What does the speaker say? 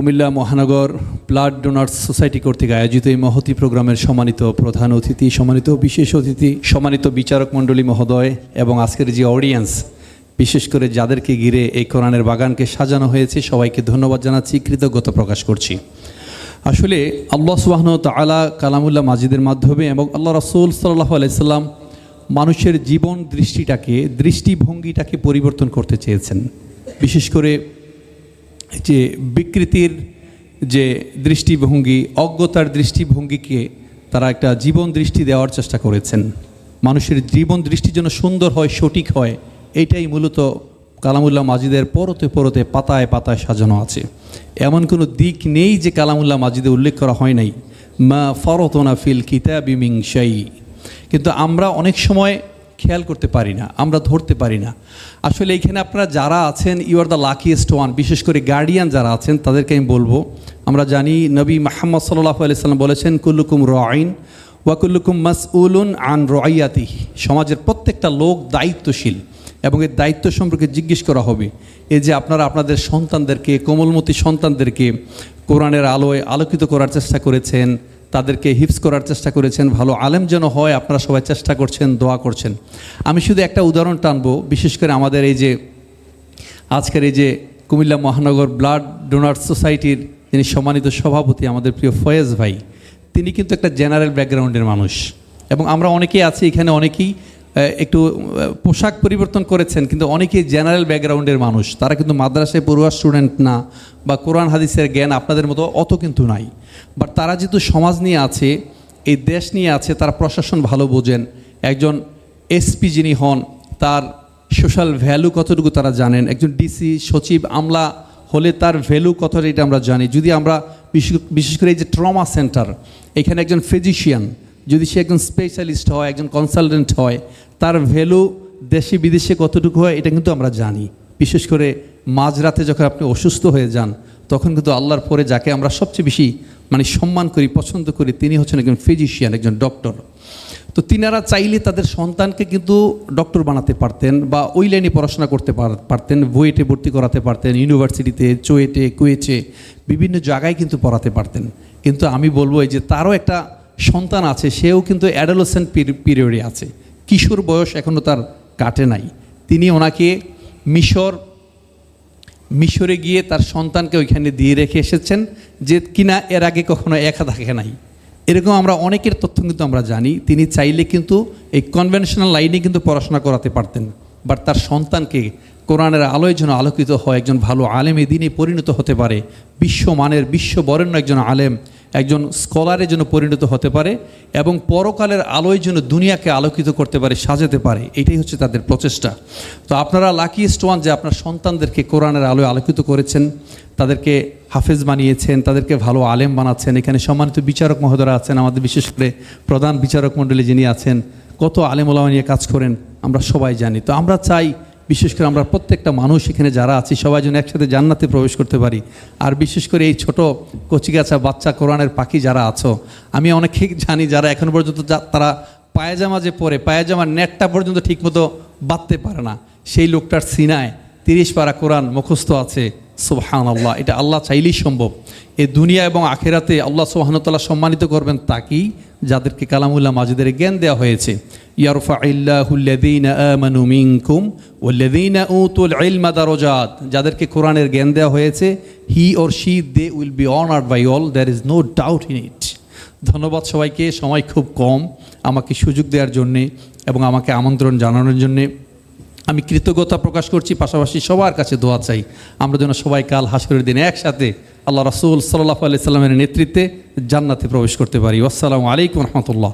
কুমিল্লা মহানগর blood donors society কর্তৃক আয়োজিত এই মহতি প্রোগ্রামের সম্মানিত প্রধান অতিথি, সম্মানিত বিশেষ অতিথি, সম্মানিত বিচারক মণ্ডলী মহোদয় এবং আজকের যে অডিয়েন্স বিশেষ করে যাদেরকে ঘিরে এই কোরআনের বাগানকে সাজানো হয়েছে, সবাইকে ধন্যবাদ জানাচ্ছি, কৃতজ্ঞতা প্রকাশ করছি। আসলে আল্লাহ সুবাহন তালা কালামুল্লাহ মাজিদের মাধ্যমে এবং আল্লাহ রসুল সাল্লাহ আলাইসাল্লাম মানুষের জীবন দৃষ্টিটাকে, দৃষ্টিভঙ্গিটাকে পরিবর্তন করতে চেয়েছেন। বিশেষ করে যে বিকৃতির যে দৃষ্টিভঙ্গি, অজ্ঞতার দৃষ্টিভঙ্গিকে তারা একটা জীবন দৃষ্টি দেওয়ার চেষ্টা করেছেন। মানুষের জীবন দৃষ্টি যেন সুন্দর হয়, সঠিক হয়, এটাই মূলত কালামুল্লাহ মাজিদের পরতে পরতে পাতায় পাতায় সাজানো আছে। এমন কোনো দিক নেই যে কালামুল্লাহ মাজিদে উল্লেখ করা হয় নাই। মা ফরতনা ফিল কিতাবিমিং শাই। কিন্তু আমরা অনেক সময় খেয়াল করতে পারি না, আমরা ধরতে পারি না। আসলে এইখানে আপনারা যারা আছেন you are the luckiest one বিশেষ করে গার্ডিয়ান যারা আছেন, তাদেরকে আমি বলব, আমরা জানি নবী মাহমদ সাল্লাহ আলাইসাল্লাম বলেছেন, কুল্লুকুম রআইন ওয়াকুল্লুকুম মাসউলুন আন রয়াতি সমাজের প্রত্যেকটা লোক দায়িত্বশীল এবং এর দায়িত্ব সম্পর্কে জিজ্ঞেস করা হবে। এই যে আপনারা আপনাদের সন্তানদেরকে, কোমলমতি সন্তানদেরকে কোরআনের আলোয় আলোকিত করার চেষ্টা করেছেন তাদেরকে হিপস করার চেষ্টা করেছেন, ভালো আলেম যেন হয়, আপনারা সবাই চেষ্টা করছেন, দোয়া করছেন। আমি শুধু একটা উদাহরণ টানব, বিশেষ করে আমাদের এই যে, আজকের এই যে কুমিল্লা মহানগর ব্লাড ডোনার সোসাইটির যিনি সম্মানিত সভাপতি, আমাদের প্রিয় ফয়েজ ভাই, তিনি কিন্তু একটা জেনারেল ব্যাকগ্রাউন্ডের মানুষ। এবং আমরা অনেকেই আছি, এখানে অনেকেই একটু পোশাক পরিবর্তন করেছেন, কিন্তু অনেকেই জেনারেল ব্যাকগ্রাউন্ডের মানুষ। তারা কিন্তু মাদ্রাসায় পড়ুয়া স্টুডেন্ট না, বা কোরআন হাদিসের জ্ঞান আপনাদের মতো অত কিন্তু নাই। বাট তারা যেহেতু সমাজ নিয়ে আছে, এই দেশ নিয়ে আছে, তারা প্রশাসন ভালো বোঝেন। একজন এসপি যিনি হন, তার সোশ্যাল ভ্যালু কতটুকু তারা জানেন? একজন ডিসি সচিব আমলা হলে তার ভ্যালু কতটা এটা আমরা জানি। যদি আমরা বিশেষ- করে এই যে ট্রমা সেন্টার, এখানে একজন ফিজিশিয়ান যদি সে একজন স্পেশালিস্ট হয়, একজন কনসালটেন্ট হয়, তার ভ্যালু দেশে বিদেশে কতটুকু হয়, এটা কিন্তু আমরা জানি। বিশেষ করে মাঝরাতে যখন আপনি অসুস্থ হয়ে যান, তখন কিন্তু আল্লাহর পরে যাকে আমরা সবচেয়ে বেশি মানে সম্মান করি, পছন্দ করি, তিনি হচ্ছেন একজন ফিজিশিয়ান একজন ডক্টর তো তিনারা চাইলে তাদের সন্তানকে কিন্তু ডক্টর বানাতে পারতেন বা ওই লাইনে পড়াশোনা করতে পারতেন, বুয়েটে ভর্তি করাতে পারতেন ইউনিভার্সিটিতে চুয়েটে কুয়েচে বিভিন্ন জায়গায় কিন্তু পড়াতে পারতেন। কিন্তু আমি বলব এই যে তারও একটা সন্তান আছে, সেও কিন্তু অ্যাডোলোসেন্ট পিরিয়ডে আছে। কিশোর বয়স এখনও তার কাটে নাই। তিনি ওনাকে মিশর, মিশরে গিয়ে তার সন্তানকে ওইখানে দিয়ে রেখে এসেছেন যে কিনা এর আগে কখনো একা থাকে নাই। এরকম আমরা অনেকের তথ্য কিন্তু আমরা জানি। তিনি চাইলে কিন্তু এই কনভেনশনাল লাইনে কিন্তু পড়াশোনা করাতে পারতেন। বাট তার সন্তানকে কোরআনের আলোয় যেন আলোকিত হয়, একজন ভালো আলেম দিনে পরিণত হতে পারে। বিশ্বমানের, বিশ্ববরেণ্য একজন আলেম একজন স্কলারের জন্য পরিণত হতে পারে এবং পরকালের আলোয় যেন দুনিয়াকে আলোকিত করতে পারে, সাজাতে পারে, এটাই হচ্ছে তাদের প্রচেষ্টা। তো আপনারা লাকিয়েস্ট ওয়ান যে আপনার সন্তানদেরকে কোরআনের আলোয় আলোকিত করেছেন, তাদেরকে হাফেজ বানিয়েছেন, তাদেরকে ভালো আলেম বানাচ্ছেন, এখানে সম্মানিত বিচারক মহোদরা আছেন, আমাদের বিশেষ করে প্রধান বিচারক মণ্ডলী যিনি আছেন, কত আলেম ওলামা নিয়ে কাজ করেন, আমরা সবাই জানি। তো আমরা চাই বিশেষ করে আমরা প্রত্যেকটা মানুষ এখানে যারা আছি, সবাই যেন একসাথে জান্নাতে প্রবেশ করতে পারি। আর বিশেষ করে এই ছোট কচিগাছা বাচ্চা কোরআনের পাখি যারা আছো, আমি অনেকেই জানি যারা এখন পর্যন্ত তারা পায়জামা যে পরে, পায়জামার নেটটা পর্যন্ত ঠিকমতো বাঁধতে পারে না। সেই লোকটার সিনায় তিরিশ পারা কোরআন মুখস্থ আছে। সুবহান আল্লাহ এটা আল্লাহ চাইলেই সম্ভব। এ দুনিয়া এবং আখেরাতে আল্লাহ সুবাহানতাল্লাহ সম্মানিত করবেন তাকেই যাদেরকে কালামুল্লাহ মাজিদের জ্ঞান দেওয়া হয়েছে। ইয়ারফা যাদেরকে কোরআনের জ্ঞান দেওয়া হয়েছে he or she they will be honoured by all there is no doubt in it ধন্যবাদ সবাইকে, সময় খুব কম। আমাকে সুযোগ দেওয়ার জন্যে এবং আমাকে আমন্ত্রণ জানানোর জন্যে। আমি কৃতজ্ঞতা প্রকাশ করছি, পাশাপাশি সবার কাছে দোয়া চাই। আমরা যেন সবাই কাল হাসরের দিনে একসাথে আল্লাহ রাসুল সাল্লাহ আলি সাল্লামের নেতৃত্বে জান্নাতে প্রবেশ করতে পারি। আসসালামু আলাইকুম রহমতুল্লাহ।